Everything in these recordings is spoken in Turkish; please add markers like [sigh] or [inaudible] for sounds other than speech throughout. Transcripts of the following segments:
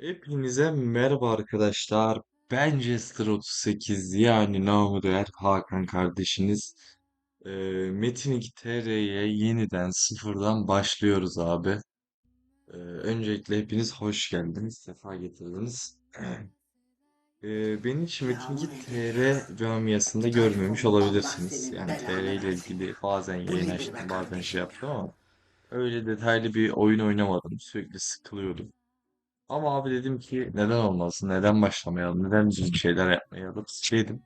Hepinize merhaba arkadaşlar. Ben Jester 38 yani namı değer Hakan kardeşiniz. Ee, Metin 2 TR'ye yeniden sıfırdan başlıyoruz abi. Ee, öncelikle hepiniz hoş geldiniz, sefa getirdiniz. [clears throat] Ee, beni hiç Metin 2 TR camiasında görmemiş olabilirsiniz. Yani TR ile ilgili bazen yayın açtım, bazen şey yaptım ama öyle detaylı bir oyun oynamadım. Sürekli sıkılıyordum. Ama abi dedim ki neden olmasın, neden başlamayalım, neden bir şeyler yapmayalım dedim.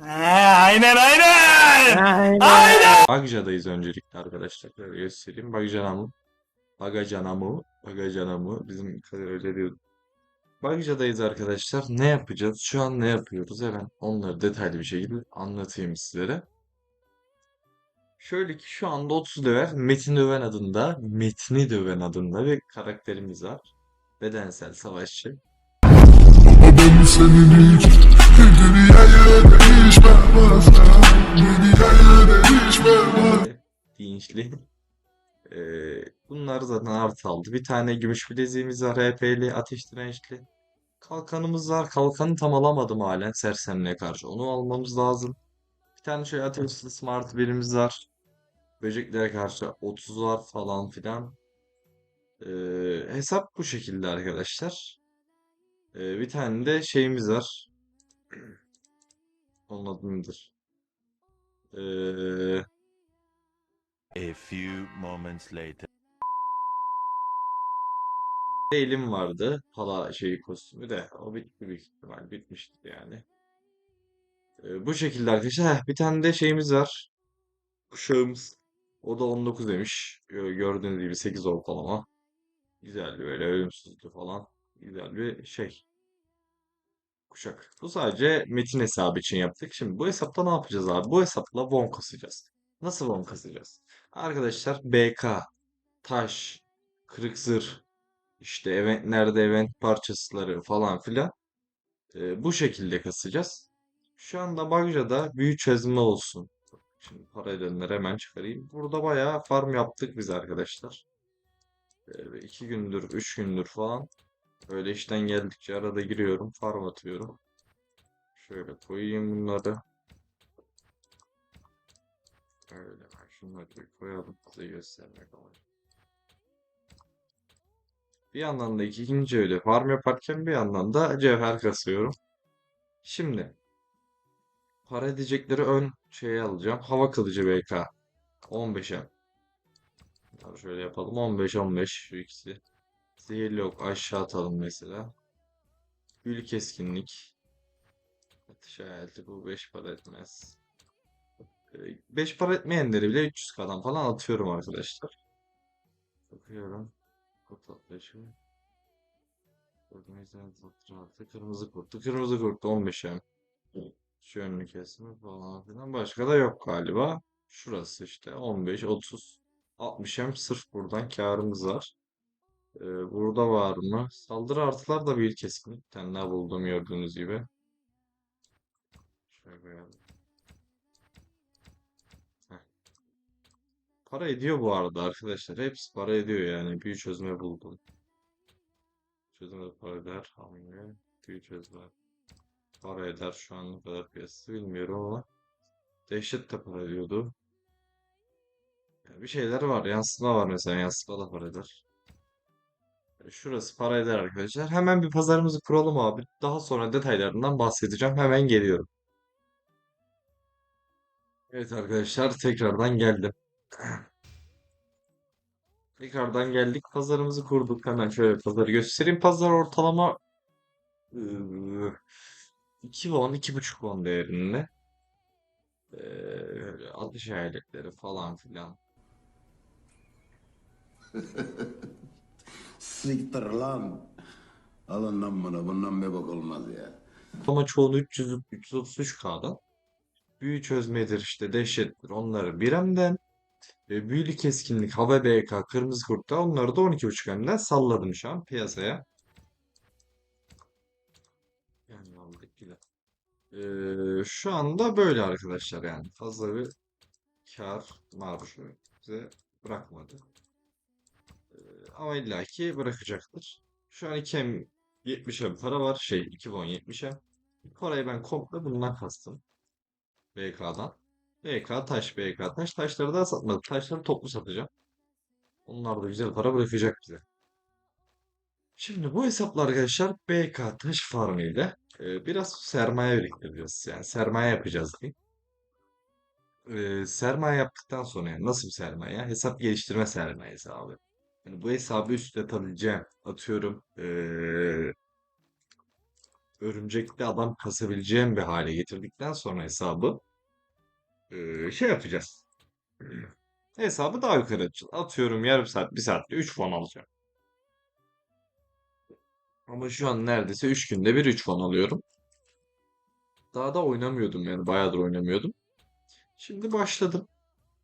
aynen aynen. Aynen. Bagja'dayız öncelikle arkadaşlar. Böyle göstereyim. Bagcanamı, Bagacanamı, Bagacanamı bizim kader öyle diyordu. Bagja'dayız arkadaşlar. Ne yapacağız? Şu an ne yapıyoruz? Hemen onları detaylı bir şekilde anlatayım sizlere. Şöyle ki şu anda 30 level Metin Döven adında, Metni Döven adında bir karakterimiz var. Bedensel savaşçı. Dinçli. [laughs] Ee, bunlar zaten artı aldı. Bir tane gümüş bileziğimiz var HP'li, ateş dirençli. Kalkanımız var. Kalkanı tam alamadım halen sersemliğe karşı. Onu almamız lazım. Bir tane şöyle ateşli smart birimiz var. Böceklere karşı 30 var falan filan. Ee, hesap bu şekilde arkadaşlar. Ee, bir tane de şeyimiz var. [clears throat] Onun adı nedir? Ee, A few moments later. Elim vardı. Pala şeyi kostümü de. O bitti büyük ihtimal. Bitmişti yani. Ee, bu şekilde arkadaşlar. Heh, bir tane de şeyimiz var. Kuşağımız. O da 19 demiş. Gö- Gördüğünüz gibi 8 ortalama. Güzel böyle ölümsüzlü falan. Güzel bir şey. Kuşak. Bu sadece metin hesabı için yaptık. Şimdi bu hesapta ne yapacağız abi? Bu hesapla won kasacağız. Nasıl won kasacağız? Arkadaşlar BK, taş, kırık zırh, işte eventlerde event parçasları falan filan. Ee, bu şekilde kasacağız. Şu anda Bagja'da büyü çözme olsun. Şimdi para edenleri hemen çıkarayım. Burada bayağı farm yaptık biz arkadaşlar. Ee, iki gündür, üç gündür falan. Öyle işten geldikçe arada giriyorum, farm atıyorum. Şöyle koyayım bunları. Öyle bak şunları bir koyalım size göstermek amaçlı. Bir yandan da ikinci öyle farm yaparken bir yandan da cevher kasıyorum. Şimdi para edecekleri ön şeye alacağım. Hava kılıcı BK 15'e. Şöyle yapalım 15 15 şu ikisi. Zehirli ok aşağı atalım mesela. Büyülü keskinlik. Atış hayaleti bu 5 para etmez. 5 para etmeyenleri bile 300k'dan falan atıyorum arkadaşlar. Bakıyorum. Kurt atlayışı. Organizasyon satrançta kırmızı kurtu. Kırmızı kurtu 15 hem. Şu önünü kesme falan filan. Başka da yok galiba. Şurası işte 15, 30, 60 hem sırf buradan karımız var. Ee, burada var mı? Saldırı artılar da bir kesin. Bir tane daha buldum gördüğünüz gibi. Şöyle koyalım. Para ediyor bu arada arkadaşlar. Hepsi para ediyor yani. Büyü çözme buldum. Çözme para eder. Hamle. Büyü çözme. Para eder şu an ne kadar piyasası bilmiyorum ama. Dehşet de para ediyordu. Yani bir şeyler var. Yansıtma var mesela. Yansıtma da para eder. Şurası para eder arkadaşlar. Hemen bir pazarımızı kuralım abi. Daha sonra detaylarından bahsedeceğim. Hemen geliyorum. Evet arkadaşlar tekrardan geldim. [clears throat] Tekrardan geldik. Pazarımızı kurduk. Hemen şöyle pazarı göstereyim. Pazar ortalama ıı, 2 won, 2,5 won değerinde. Ee, atış aletleri falan filan. [laughs] Siktir lan. Alın lan bunu. Bundan bir bak olmaz ya. Ama çoğunu 300, 333K'dan. Büyü çözmedir işte dehşettir. Onları biremden. E, büyülü keskinlik, hava BK, kırmızı kurtta onları da 12.5 hemden salladım şu an piyasaya. Yani aldık güzel. Ee, şu anda böyle arkadaşlar yani fazla bir kar marjı bize bırakmadı. Ama illaki bırakacaktır. Şu an 2M 70'e bir para var. Şey 2 won 70'e. Parayı ben komple bundan kastım. BK'dan. BK taş, BK taş. Taşları daha satmadım. Taşları toplu satacağım. Onlar da güzel para bırakacak bize. Şimdi bu hesapla arkadaşlar BK taş farmı ile e, biraz sermaye biriktireceğiz. Yani sermaye yapacağız diyeyim. E, sermaye yaptıktan sonra yani nasıl bir sermaye? Hesap geliştirme sermayesi abi. Yani bu hesabı üst atabileceğim. Atıyorum e, örümcekli adam kasabileceğim bir hale getirdikten sonra hesabı e, şey yapacağız. Hesabı daha yukarı açacağız. Atıyorum yarım saat, bir saatte 3 fon alacağım. Ama şu an neredeyse 3 günde bir 3 fon alıyorum. Daha da oynamıyordum yani bayağıdır oynamıyordum. Şimdi başladım.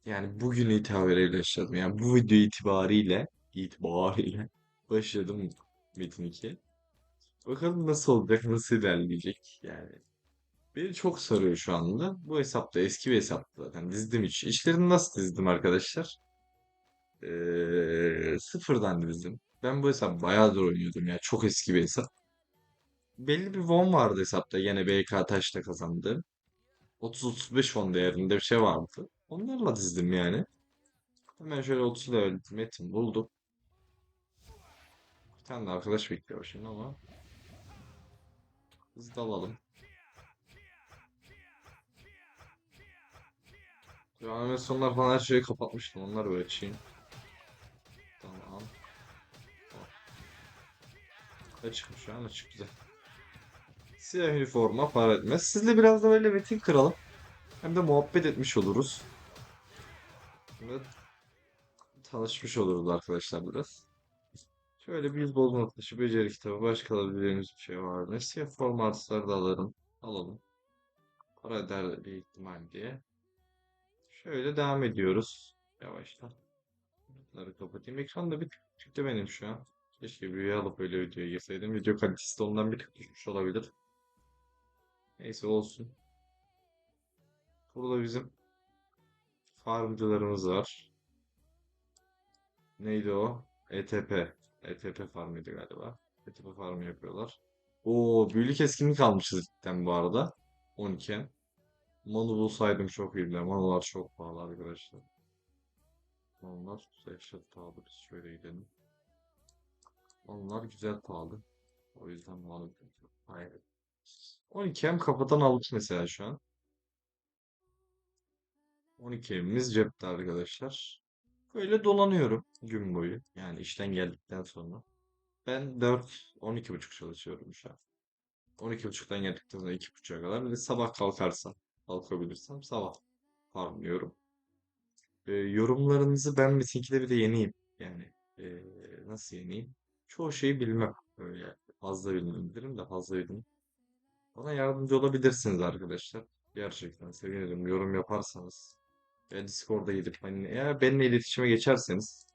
Yani bugün itibariyle başladım. Yani bu video itibariyle itibariyle [laughs] başladım Metin 2. Bakalım nasıl olacak, nasıl ilerleyecek yani. Beni çok sarıyor şu anda. Bu hesapta eski bir hesaptı zaten. Dizdim hiç. İşlerini nasıl dizdim arkadaşlar? Ee, sıfırdan dizdim. Ben bu hesap bayağıdır oynuyordum ya. Çok eski bir hesap. Belli bir won vardı hesapta. Yine BK Taş'ta kazandığım. 30-35 won değerinde bir şey vardı. Onlarla dizdim yani. Hemen şöyle 30 level metin buldum. Tane arkadaş bekliyor şimdi ama. Hızlı alalım. Ya animasyonlar falan her şeyi kapatmıştım. Onları böyle açayım. Tamam. Açıkmış şu an açık güzel. Siyah üniforma para etmez. Sizle biraz da böyle metin kıralım. Hem de muhabbet etmiş oluruz. Ve tanışmış oluruz arkadaşlar biraz. Şöyle bir bozma taşı beceri kitabı başka alabileceğimiz bir şey var mı? Siyah formatları da alırım. Alalım. Para eder bir ihtimal diye. Şöyle devam ediyoruz. Yavaştan. Bunları kapatayım. Ekranda bir çıktı benim şu an. Keşke büyüğü alıp öyle videoya girseydim. Video kalitesi de ondan bir tık düşmüş olabilir. Neyse olsun. Burada bizim farmcılarımız var. Neydi o? ETP. ETP farmıydı galiba. ETP farmı yapıyorlar. Oo, büyülü keskinlik almışız cidden bu arada. 12. Manu bulsaydım çok iyiydi. Manular çok pahalı arkadaşlar. Manular dehşet pahalı. Biz şöyle gidelim. Manular güzel pahalı. O yüzden manu Hayır. 12 hem kafadan aldık mesela şu an. 12 evimiz cepte arkadaşlar. Böyle dolanıyorum gün boyu. Yani işten geldikten sonra. Ben 4 12.30 çalışıyorum şu an. 12.30'dan geldikten sonra 2.30'a kadar. De sabah kalkarsam, kalkabilirsem sabah farmlıyorum. Ee, yorumlarınızı ben Metin'kide bir de yeniyim. Yani ee, nasıl yeniyim? Çoğu şeyi bilmem. Öyle fazla bilmiyorum de fazla bilmiyorum. Bana yardımcı olabilirsiniz arkadaşlar. Gerçekten sevinirim. Yorum yaparsanız. Discord'a gidip hani eğer benimle iletişime geçerseniz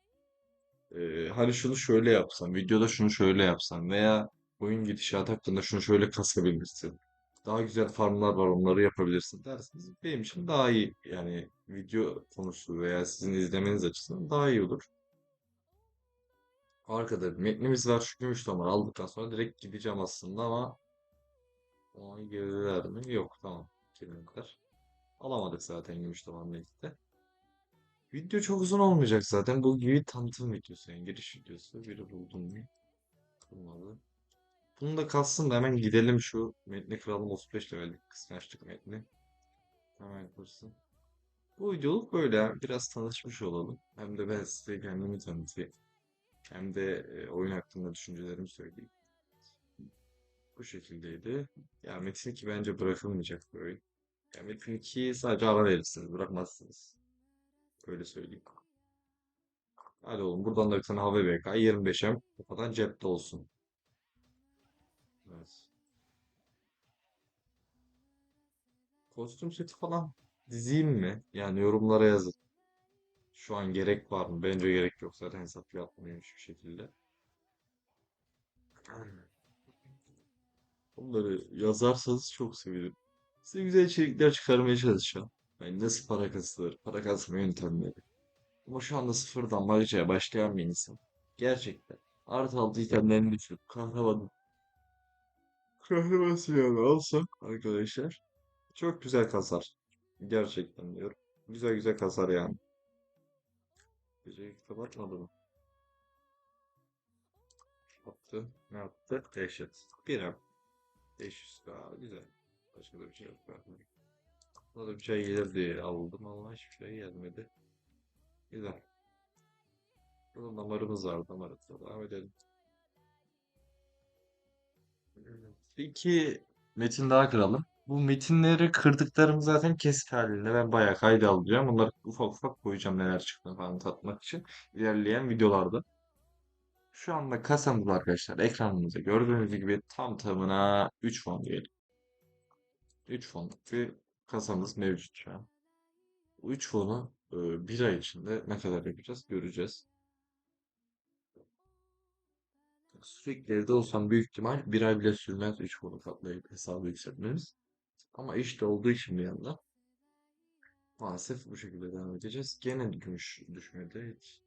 e, hani şunu şöyle yapsam, videoda şunu şöyle yapsam veya oyun gidişatı hakkında şunu şöyle kasabilirsin. Daha güzel farmlar var onları yapabilirsin derseniz benim için daha iyi. Yani video konusu veya sizin izlemeniz açısından daha iyi olur. Arkada metnimiz var. Şu gümüş damarı aldıktan sonra direkt gideceğim aslında ama onu girdiler mi? Yok tamam. Girmediler. Alamadık zaten gümüş damarla gitti. Video çok uzun olmayacak zaten. Bu gibi tanıtım videosu yani giriş videosu. Biri buldum mu? Bulmadı. Bunu da kalsın da hemen gidelim şu metni kıralım 35 levellik kıskançlık metni. Hemen kırsın. Bu videoluk böyle biraz tanışmış olalım. Hem de ben size kendimi tanıtayım. Hem de e, oyun hakkında düşüncelerimi söyleyeyim. Bu şekildeydi. Ya Metin 2 bence bırakılmayacak bir oyun. Ya Metin 2'yi sadece ara verirsiniz, bırakmazsınız. Öyle söyleyeyim. Hadi oğlum buradan da bir tane hava BK 25'em kafadan cepte olsun. Evet. Kostüm seti falan dizeyim mi? Yani yorumlara yazın. Şu an gerek var mı? Bence gerek yok. Zaten hesap yapmıyorum hiçbir şekilde. Bunları yazarsanız çok sevinirim. Size güzel içerikler çıkarmaya çalışacağım. Yani nasıl para kasılır, para kasma yöntemleri. Ama şu anda sıfırdan bakıcıya başlayan bir insan. Gerçekten. Artı altı itemlerini düşürüp kahraman kahraman silahını alsak arkadaşlar çok güzel kasar. Gerçekten diyorum. Güzel güzel kasar yani. Geceyi kapatmadı mı? Attı. Ne yaptı? Dehşet. Bir am. 500 daha güzel. Başka da bir şey yok. Buna da bir şey gelir diye aldım ama hiçbir şey gelmedi. Güzel. Burada damarımız var. Damarımıza devam edelim. İki metin daha kıralım. Bu metinleri kırdıklarım zaten kesit halinde. Ben bayağı kayda alacağım. Bunları ufak ufak koyacağım neler çıktığını falan tatmak için. ilerleyen videolarda. Şu anda kasamız arkadaşlar ekranımızda gördüğünüz gibi tam tamına 3 fon diyelim. 3 fonluk bir kasamız mevcut şu an. Bu 3 fonu e, bir ay içinde ne kadar yapacağız göreceğiz. Sürekli evde olsam büyük ihtimal bir ay bile sürmez 3 fonu katlayıp hesabı yükseltmemiz. Ama işte olduğu için bir yandan maalesef bu şekilde devam edeceğiz. Gene gümüş düşmedi hiç.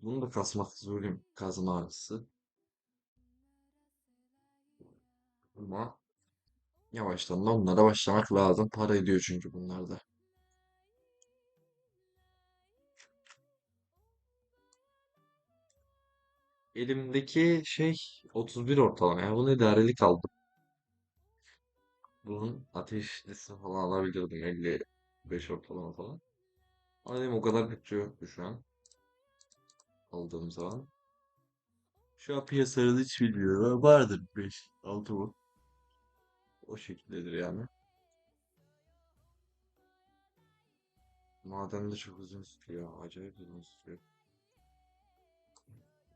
Bunu da kasmak zulüm kazma ağrısı. Ama yavaştan da onlara başlamak lazım. Para ediyor çünkü bunlar da. Elimdeki şey 31 ortalama. Yani bunu idarelik aldım. Bunun ateşlisi falan alabilirdim. 55 ortalama falan. Ama o kadar bütçe yoktu şu an. Aldığım zaman. Şu an piyasada hiç bilmiyorum vardır 5, 6 bu. O şekildedir yani. Maden de çok uzun sürüyor. Acayip uzun sürüyor.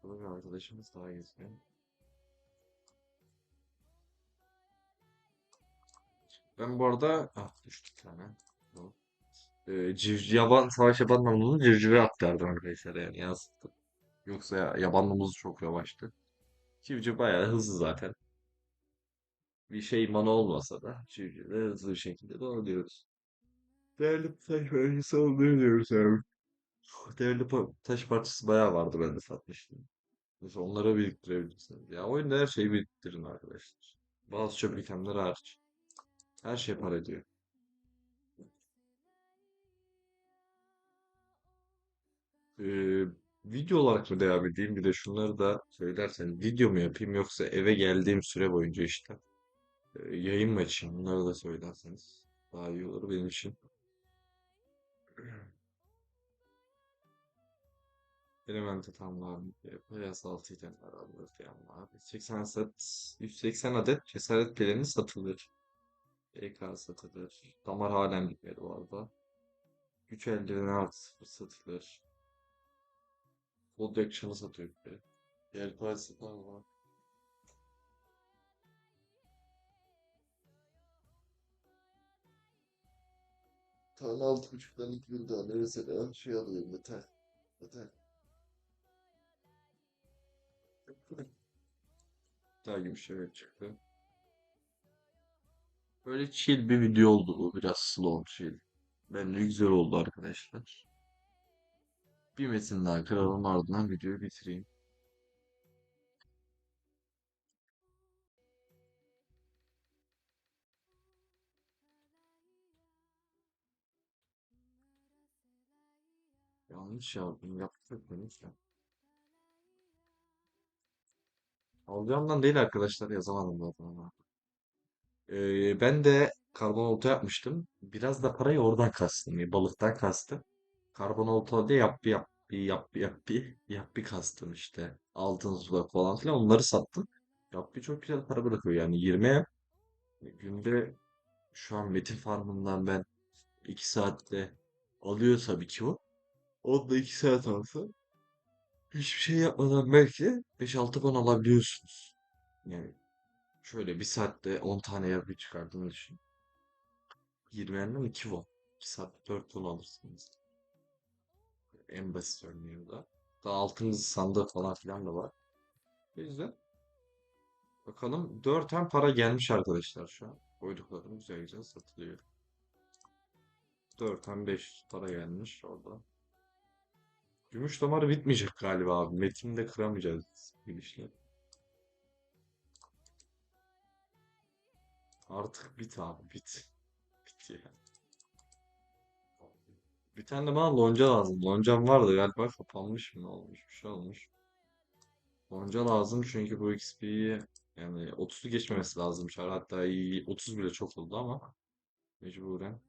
Burada bir arkadaşımız daha geziyor. Ben bu arada... Ah düştü bir tane. Bu. Ee, civ, yaban, savaş yaban namlunu civcive aktardım arkadaşlar yani yansıttım. Yoksa ya, yaban namlusu çok yavaştı. Civciv bayağı hızlı zaten. Bir şey mana olmasa da civcive hızlı bir şekilde doğruyoruz. Değerli taş bölgesi olduğunu diyoruz abi. Değerli taş parçası bayağı vardı ben de satmıştım. Mesela onları biriktirebilirsiniz. Ya oyunda her şeyi biriktirin arkadaşlar. Bazı çöp itemler hariç. Her şey para ediyor. Ee, video olarak mı devam edeyim? Bir de şunları da söylersen video mu yapayım yoksa eve geldiğim süre boyunca işte yayın mı açayım? Bunları da söylerseniz daha iyi olur benim için. [clears throat] Elementi tamamlandı. Beyaz altı itemler abi. 80 adet, 180 adet cesaret peleni satılır. EK satılır. Damar halen bitmedi bu arada. Güç eldiveni artı satılır. Gold Action'ı satıyor bir. Yelpaze falan Tane altı buçuktan iki bin tane mesela şey alıyorum metal. Metal. [laughs] Daha gibi şeyler çıktı. Böyle chill bir video oldu bu. Biraz slow chill. Bence güzel oldu arkadaşlar. Bir metin daha kıralım ardından videoyu bitireyim. Yanlış yazdım. Yaptık mı lütfen? Alacağımdan değil arkadaşlar yazamadım zaten ama. Ee, ben de karbonolta yapmıştım. Biraz da parayı oradan kastım. yani Balıktan kastım. Karbonolta diye yap bir yap yap yap bir yap bir kastım işte. Altın sular falan filan onları sattım. Yap bir çok güzel para bırakıyor yani 20 günde şu an Metin Farm'ından ben 2 saatte alıyorsa bir kilo. O da 2 saat alsa hiçbir şey yapmadan belki 5-6 ton alabiliyorsunuz. Yani şöyle bir saatte 10 tane yapı çıkardığını düşün. 20 yerden 2 won. 2 saatte 4 ton alırsınız. En basit örneği da. Daha altın sandığı falan filan da var. O yüzden bakalım 4 hem para gelmiş arkadaşlar şu an. Koyduklarım güzel güzel satılıyor. 4 hem 5 para gelmiş orada. Gümüş damarı bitmeyecek galiba abi. Metin'i de kıramayacağız gidişle. Artık bit abi bit. Bit ya. Bir tane de bana lonca lazım. Loncam vardı galiba kapanmış mı olmuş bir şey olmuş. Lonca lazım çünkü bu XP'yi yani 30'u geçmemesi lazım çar. Hatta iyi 30 bile çok oldu ama mecburen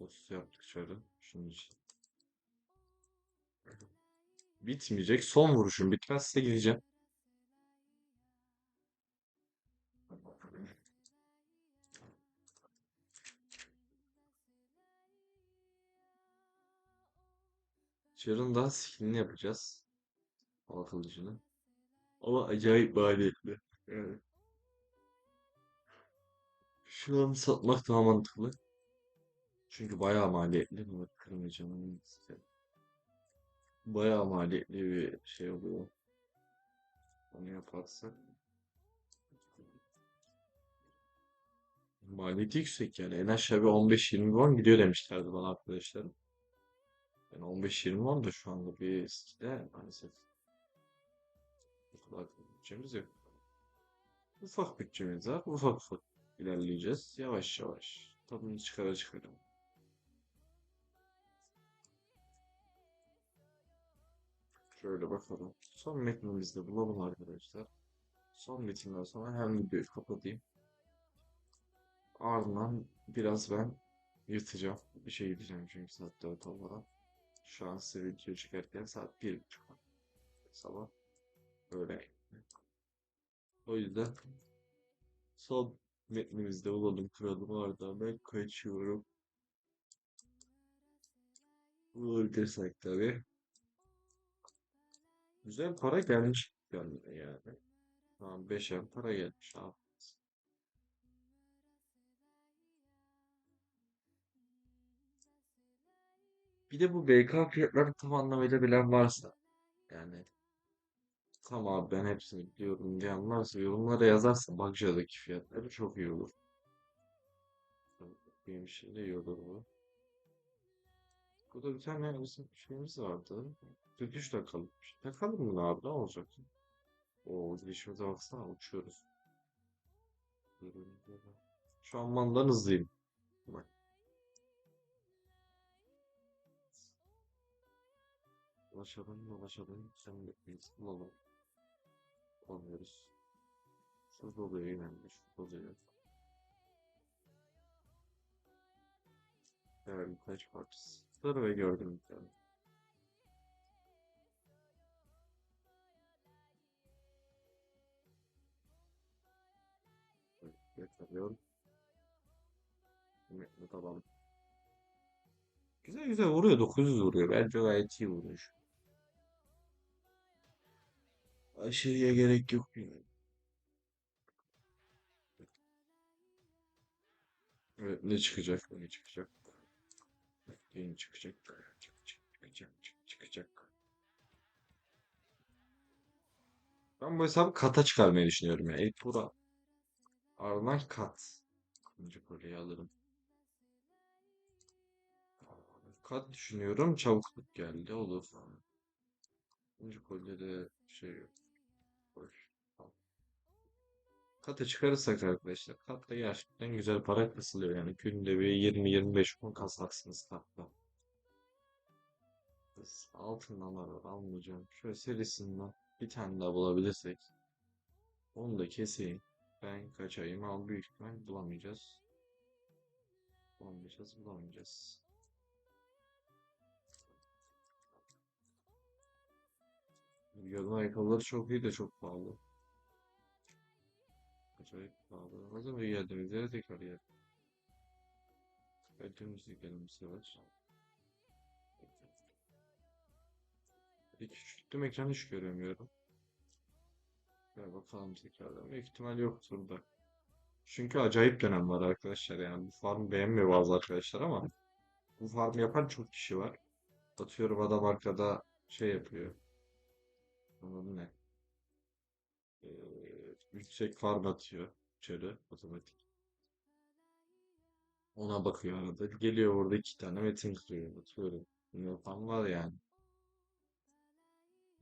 30 yaptık çarı. Şunun için. Bitmeyecek. Son vuruşum. Bitmezse gideceğim. Çarın daha skillini yapacağız. Hava kılıcını. Ama acayip maliyetli. Yani. Şu an satmak daha mantıklı. Çünkü bayağı maliyetli. Bunu kırmayacağım. Bayağı maliyetli bir şey oluyor. Onu yaparsak. Maliyeti yüksek yani. En aşağı bir 15-20 won gidiyor demişlerdi bana arkadaşlarım. Yani 15-20 won da şu anda bir skill'e maalesef. Bu kadar bütçemiz yok. Ufak bütçemiz var. Ufak ufak ilerleyeceğiz. Yavaş yavaş. Tadını çıkara çıkara. Şöyle bakalım. Son metnimizi de bulalım arkadaşlar. Son metinden sonra hem videoyu kapatayım. Ardından biraz ben yırtacağım. Bir şey gideceğim çünkü saat 4 olmadan. Şu an size video çıkarken saat 1.30 sabah. Öyle. O yüzden son metnimizi de bulalım kıralım ardından ben kaçıyorum. Bulursak tabii. Güzel para gelmiş yani. yani. Tamam 5'e para gelmiş abi. Bir de bu BK fiyatları tam anlamıyla bilen varsa yani tamam abi ben hepsini biliyorum diyen varsa yorumlara yazarsa Bakca'daki fiyatları çok iyi olur. Benim de iyi olur bu. Burada bir tane bizim şeyimiz vardı. 43 dakikalıkmış. Takalım bunu abi ne olacak? O girişimize baksana uçuyoruz. Şu an mandan hızlıyım. Bak. Ulaşalım, ulaşalım. Sen bekleyiz. Bulalım. Bulamıyoruz. Şurada oluyor yine. Şurada oluyor. Evet, birkaç parçası. Sarı ve gördüm bir. Yakalıyorum. Metni tamam. Güzel güzel vuruyor. 900 vuruyor. Bence gayet iyi vuruyor. Aşırıya gerek yok yani. Evet ne çıkacak? Ne çıkacak? Yeni çıkacak. Çıkacak. Çıkacak. çık- Çıkacak. Ben bu hesabı kata çıkarmayı düşünüyorum ya. İlk bura. Ardından kat. İkinci kolyeyi alırım. Kat düşünüyorum. Çabukluk geldi. Olur. İkinci kolyede şey yok. Boş. Kata çıkarırsak arkadaşlar. Katta gerçekten güzel para kasılıyor. Yani günde bir 20-25 kun kasarsınız katta. Altından var almayacağım. Şöyle serisinden bir tane daha bulabilirsek. Onu da keseyim. Ben kaçayım al büyük ihtimal bulamayacağız. Bulamayacağız bulamayacağız. Yarın ayakkabıları çok iyi de çok pahalı. Acayip pahalı. Ne zaman geldiğimiz yere tekrar gel. Geldiğimiz geldiğimiz yavaş. Bir küçülttüm ekranı hiç göremiyorum. Gel bakalım tekrardan. Büyük ihtimal yoktur da. Çünkü acayip dönem var arkadaşlar yani. Bu farm beğenmiyor bazı arkadaşlar ama bu farm yapan çok kişi var. Atıyorum adam arkada şey yapıyor. Onun ne? Ee, yüksek farm atıyor. Şöyle otomatik. Ona bakıyor arada. Geliyor orada iki tane metin kırıyor. Atıyorum. Bunu yapan var yani.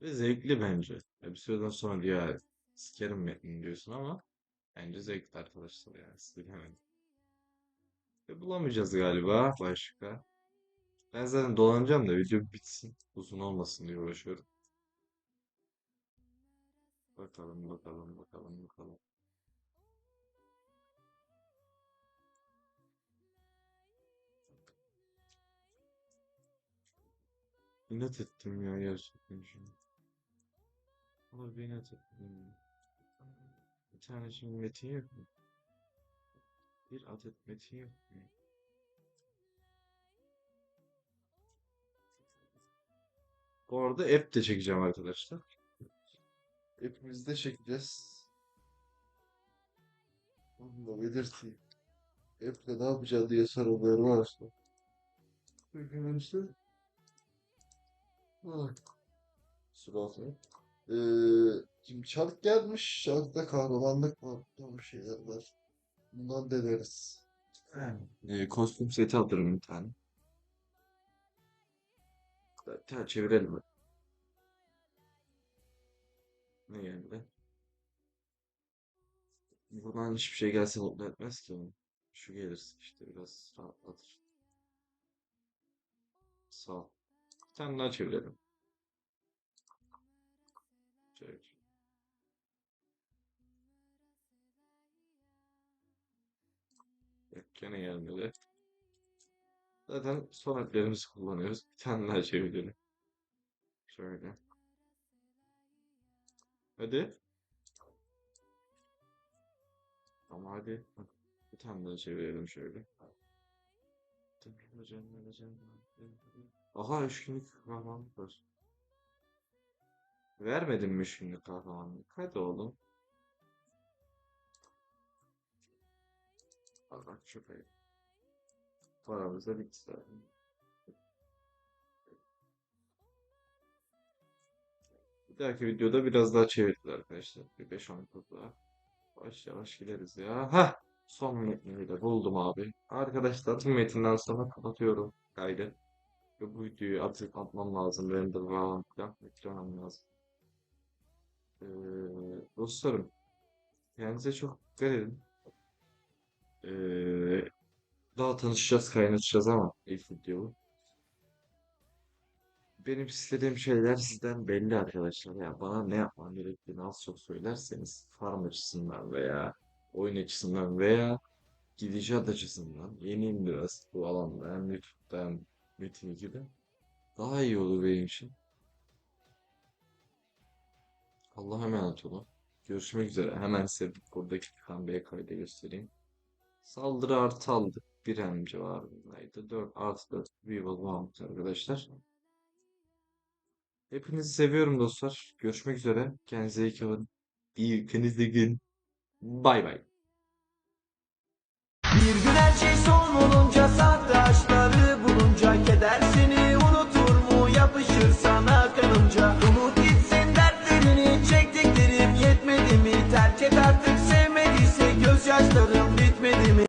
Ve zevkli bence. Ya bir süreden sonra ya sikerim metnini diyorsun ama bence zevkli arkadaşlar yani. Siz bilemedim. Ve bulamayacağız galiba başka. Ben zaten dolanacağım da video bitsin. Uzun olmasın diye uğraşıyorum. Bakalım bakalım bakalım bakalım. İnat ettim ya gerçekten şimdi. Ama bir inat ettim. Bir tane şimdi metin yok mu? Bir adet metin yok mu? Bu arada app de çekeceğim arkadaşlar. App'imizi de çekeceğiz. Onu da belirteyim. App'le ne yapacağız diye sorular varsa. Arkadaşlar. Ah. Suratı. Ee, şimdi çark gelmiş. Çarkta kahramanlık var. Bir şeyler var. Bundan deneriz. Ee, kostüm seti alırım bir tane. Hatta çevirelim. Ne geldi? Buradan hiçbir şey gelse mutlu etmez ki onu. Şu gelirse işte biraz rahatlatır. Sağ ol. Bir tane daha çevirelim. Çevir. Yok gene gelmedi. Zaten son harflerimizi kullanıyoruz. Bir tane daha çevirelim. Şöyle. Hadi. Ama hadi. Bir tane daha çevirelim şöyle. Aha üç günlük kahramanlık var. Vermedin mi günlük kahramanlık? Hadi oğlum. Bak bak çok ayıp. Paramız da bitti zaten. Bir dahaki videoda biraz daha çevirdiler arkadaşlar. Bir 5-10 tur daha. Yavaş yavaş gideriz ya. Hah! Son metnini de buldum abi. Arkadaşlar bu metinden sonra kapatıyorum kaydı. Ve bu videoyu atıp atmam lazım. Render falan yüklemem lazım. Ee, dostlarım. Kendinize çok dikkat edin. Ee, daha tanışacağız, kaynaşacağız ama ilk video. Benim istediğim şeyler sizden belli arkadaşlar. Ya bana ne yapmam gerektiğini az çok söylerseniz farm açısından veya oyun açısından veya gidişat açısından yeniyim biraz bu alanda hem YouTube'da hem Metin 2'de. Daha iyi olur benim için. Allah'a emanet olun. Görüşmek üzere. Hemen size buradaki pembeye kayda göstereyim. Saldırı artı aldık. 1 M civarındaydı. 4 artı 4 Weevil Mahmut arkadaşlar. Hepinizi seviyorum dostlar. Görüşmek üzere. Kendinize iyi bakın. İyi kendinize bakın. Bay bay. Bir gün her şey son olunca Sahte bulunca Keder seni et artık sevmediyse Gözyaşlarım bitmedi mi?